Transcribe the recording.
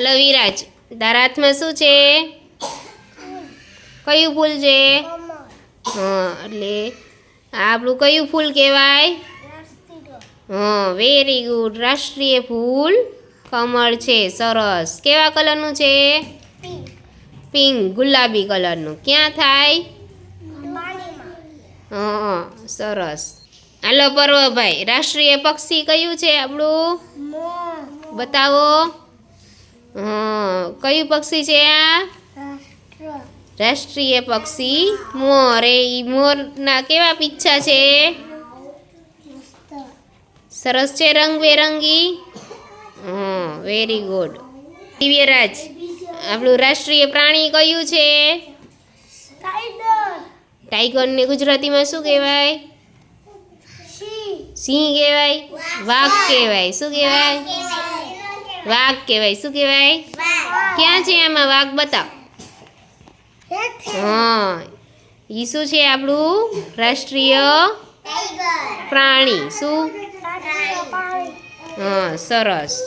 Hello Viraj તારા હાથમાં શું છે? કયું ફૂલ છે? હા એટલે આ આપણું કયું ફૂલ કહેવાય? હા વેરી ગુડ રાષ્ટ્રીય ફૂલ કમળ છે સરસ. કેવા કલરનું છે? પિંક. ગુલાબી કલરનું. ક્યાં થાય? હા સરસ. હાલો પર્વભાઈ રાષ્ટ્રીય પક્ષી કયું છે આપણું? બતાવો. કયું પક્ષી છે આ? રાષ્ટ્રીય પક્ષી મોર. એ મોરના કેવા પીછા છે? સરસ છે રંગબેરંગી? હા વેરી ગુડ દિવ્યરાજ આપણું રાષ્ટ્રીય પ્રાણી કયું છે? ટાઈગરને ગુજરાતીમાં શું કહેવાય? સિંહ. કહેવાય? વાઘ કહેવાય. શું કહેવાય. વાઘ કહેવાય. શું કહેવાય? ક્યાં છે આમાં? વાઘ બતાવ. હા. એ શું છે આપણું? રાષ્ટ્રીય પ્રાણી. શું? હા સરસ.